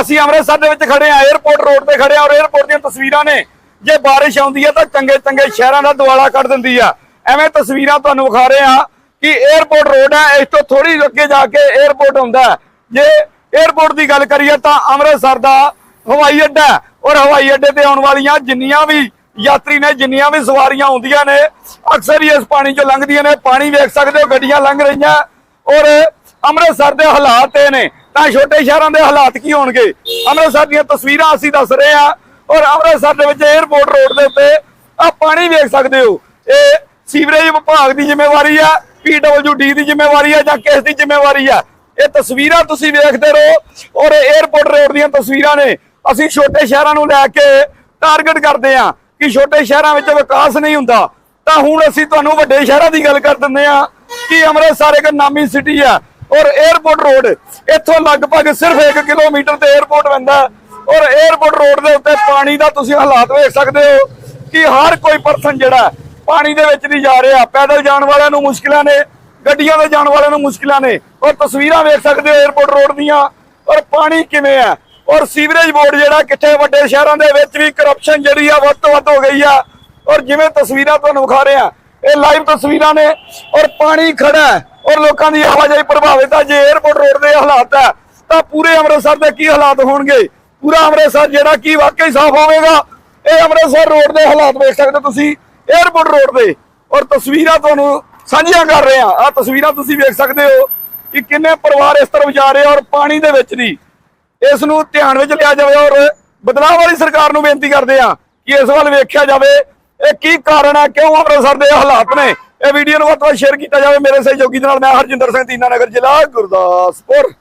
ਅਸੀਂ ਅੰਮ੍ਰਿਤਸਰ ਦੇ ਵਿੱਚ ਖੜੇ ਆ 에어ਪੋਰਟ ਰੋਡ ਤੇ ਖੜੇ ਆ ਔਰ 에어ਪੋਰਟ ਦੀਆਂ ਤਸਵੀਰਾਂ ਨੇ, ਜੇ بارش ਆਉਂਦੀ ਹੈ ਤਾਂ ਚੰਗੇ ਚੰਗੇ ਸ਼ਹਿਰਾਂ ਦਾ ਦੁਆਲਾ ਕੱਢ ਦਿੰਦੀ ਆ। ਐਵੇਂ ਤਸਵੀਰਾਂ ਤੁਹਾਨੂੰ ਵਿਖਾ ਰਹੇ ਆ ਕਿ 에어ਪੋਰਟ ਰੋਡ ਹੈ, ਇਸ ਤੋਂ ਥੋੜੀ ਅੱਗੇ ਜਾ ਕੇ 에어ਪੋਰਟ ਹੁੰਦਾ ਜੇ 에어ਪੋਰਟ ਦੀ ਗੱਲ ਕਰੀਏ ਤਾਂ ਅੰਮ੍ਰਿਤਸਰ ਦਾ ਹਵਾਈ ਅੱਡਾ ਔਰ ਹਵਾਈ ਅੱਡੇ ਤੇ ਆਉਣ ਵਾਲੀਆਂ ਜਿੰਨੀਆਂ ਵੀ ਯਾਤਰੀ ਨੇ, ਜਿੰਨੀਆਂ ਵੀ ਸਵਾਰੀਆਂ ਹੁੰਦੀਆਂ ਨੇ, ਅਕਸਰ ਹੀ ਇਸ ਪਾਣੀ 'ਚ ਲੰਘਦੀਆਂ ਨੇ। ਪਾਣੀ ਵੇਖ ਸਕਦੇ ਹੋ, ਗੱਡੀਆਂ ਲੰਘ ਰਹੀਆਂ ਔਰ ਅੰਮ੍ਰਿਤਸਰ ਦੇ ਹਾਲਾਤ ਇਹ ਨੇ ਤਾਂ ਛੋਟੇ ਸ਼ਹਿਰਾਂ ਦੇ ਹਾਲਾਤ ਕੀ ਹੋਣਗੇ? ਅੰਮ੍ਰਿਤਸਰ ਦੀਆਂ ਤਸਵੀਰਾਂ ਅਸੀਂ ਦੱਸ ਰਹੇ ਆ ਔਰ ਅੰਮ੍ਰਿਤਸਰ ਦੇ ਵਿੱਚ 에어ਪੋਰਟ ਰੋਡ ਦੇ ਉੱਤੇ ਆ ਪਾਣੀ ਵੇਖ ਸਕਦੇ ਹੋ। ਇਹ ਸੀਵਰੇਜ ਵਿਭਾਗ ਦੀ ਜ਼ਿੰਮੇਵਾਰੀ ਆ ਪੀਡਬਲਯੂਡੀ ਦੀ ਜ਼ਿੰਮੇਵਾਰੀ ਆ ਜਾਂ ਕਿਸ ਦੀ ਜ਼ਿੰਮੇਵਾਰੀ ਆ। ਇਹ ਤਸਵੀਰਾਂ ਤੁਸੀਂ ਵੇਖਦੇ ਰਹੋ ਔਰ 에어ਪੋਰਟ ਰੋਡ ਦੀਆਂ ਤਸਵੀਰਾਂ ਨੇ। ਅਸੀਂ ਛੋਟੇ ਸ਼ਹਿਰਾਂ ਨੂੰ ਲੈ ਕੇ ਟਾਰਗੇਟ ਕਰਦੇ ਆ ਕਿ ਛੋਟੇ ਸ਼ਹਿਰਾਂ ਵਿੱਚ ਵਿਕਾਸ ਨਹੀਂ ਹੁੰਦਾ। ਤਾਂ ਹੁਣ ਅਸੀਂ ਤੁਹਾਨੂੰ ਵੱਡੇ ਸ਼ਹਿਰਾਂ ਦੀ ਗੱਲ ਕਰ ਦਿੰਦੇ ਆ ਕਿ ਅੰਮ੍ਰਿਤਸਰ ਇੱਕ ਨਾਮੀ ਸਿਟੀ ਆ। ਔਰ 에어ਪੋਰਟ ਰੋਡ ਇੱਥੋਂ ਲਗਭਗ ਸਿਰਫ 1 ਕਿਲੋਮੀਟਰ ਤੇ 에어ਪੋਰਟ ਪੈਂਦਾ। ਔਰ 에어ਪੋਰਟ ਰੋਡ ਦੇ ਉੱਤੇ ਪਾਣੀ ਦਾ ਤੁਸੀਂ ਹਾਲਾਤ ਵੇਖ ਸਕਦੇ ਹੋ ਕਿ ਹਰ ਕੋਈ ਪਰਸਨ ਜਿਹੜਾ ਪਾਣੀ ਦੇ ਵਿੱਚ ਨਹੀਂ ਜਾ ਰਿਹਾ। ਪੈਦਲ ਜਾਣ ਵਾਲਿਆਂ ਨੂੰ ਮੁਸ਼ਕਲਾਂ ਨੇ, ਗੱਡੀਆਂ ਦੇ ਜਾਣ ਵਾਲਿਆਂ ਨੂੰ ਮੁਸ਼ਕਲਾਂ ਨੇ। ਔਰ ਤਸਵੀਰਾਂ ਵੇਖ ਸਕਦੇ ਹੋ 에어ਪੋਰਟ ਰੋਡ ਦੀਆਂ। ਔਰ ਪਾਣੀ ਕਿਵੇਂ ਹੈ? ਔਰ ਸੀਵਰੇਜ ਬੋਰਡ ਜਿਹੜਾ ਕਿੱਥੇ ਵੱਡੇ ਸ਼ਹਿਰਾਂ ਦੇ ਵਿੱਚ ਵੀ ਕਰਪਸ਼ਨ ਜਿਹੜੀ ਆ ਵੱਧ ਤੋਂ ਵੱਧ ਹੋ ਗਈ ਆ। ਔਰ ਜਿਵੇਂ ਤਸਵੀਰਾਂ ਤੁਹਾਨੂੰ ਵਿਖਾ ਰਹੇ ਆ ਇਹ ਲਾਈਵ ਤਸਵੀਰਾਂ ਨੇ। ਔਰ ਪਾਣੀ ਖੜਾ ਹੈ। ਔਰ ਲੋਕਾਂ ਦੀ ਆਵਾਜਾਈ ਪ੍ਰਭਾਵਿਤ ਆ, ਜੇ 에어ਪੋਰਟ ਰੋਡ ਦੇ ਹਾਲਾਤ ਆ, ਤਾਂ ਪੂਰੇ ਅੰਮ੍ਰਿਤਸਰ ਦੇ ਕੀ ਹਾਲਾਤ ਹੋਣਗੇ? ਪੂਰਾ ਅੰਮ੍ਰਿਤਸਰ ਜਿਹੜਾ ਕੀ ਵਾਕਈ ਸਾਫ਼ ਹੋਵੇਗਾ, ਇਹ ਅੰਮ੍ਰਿਤਸਰ ਰੋਡ ਦੇ ਹਾਲਾਤ ਵੇਖ ਸਕਦੇ ਹੋ ਤੁਸੀਂ 에어ਪੋਰਟ ਰੋਡ ਦੇ। ਔਰ ਤਸਵੀਰਾਂ ਤੁਹਾਨੂੰ ਸਾਂਝੀਆਂ ਕਰ ਰਹੇ ਆ ਆ ਤਸਵੀਰਾਂ ਤੁਸੀਂ ਵੇਖ ਸਕਦੇ ਹੋ ਕਿ ਕਿੰਨੇ ਪਰਿਵਾਰ ਇਸ ਤਰ੍ਹਾਂ ਜਾ ਰਹੇ ਔਰ ਪਾਣੀ ਦੇ ਵਿੱਚ ਦੀ ਇਸ ਨੂੰ ਧਿਆਨ ਵਿੱਚ ਲਿਆ ਜਾਵੇ ਔਰ ਬਦਲਾਅ ਵਾਲੀ ਸਰਕਾਰ ਨੂੰ ਬੇਨਤੀ ਕਰਦੇ ਆ ਕਿ ਇਸ ਵੱਲ ਵੇਖਿਆ ਜਾਵੇ, ਇਹ ਕੀ ਕਾਰਨ ਹੈ ਕਿਉਂ ਅੰਮ੍ਰਿਤਸਰ ਦੇ ਹਾਲਾਤ ਨੇ? ਇਹ ਵੀਡੀਓ ਨੂੰ ਵੱਧ ਤੋਂ ਵੱਧ ਸ਼ੇਅਰ ਕੀਤਾ ਜਾਵੇ, ਮੇਰੇ ਸਹਿਯੋਗੀ ਦੇ ਨਾਲ ਮੈਂ ਹਰਜਿੰਦਰ ਸਿੰਘ ਦੀਨਾ ਨਗਰ ਜ਼ਿਲ੍ਹਾ ਗੁਰਦਾਸਪੁਰ।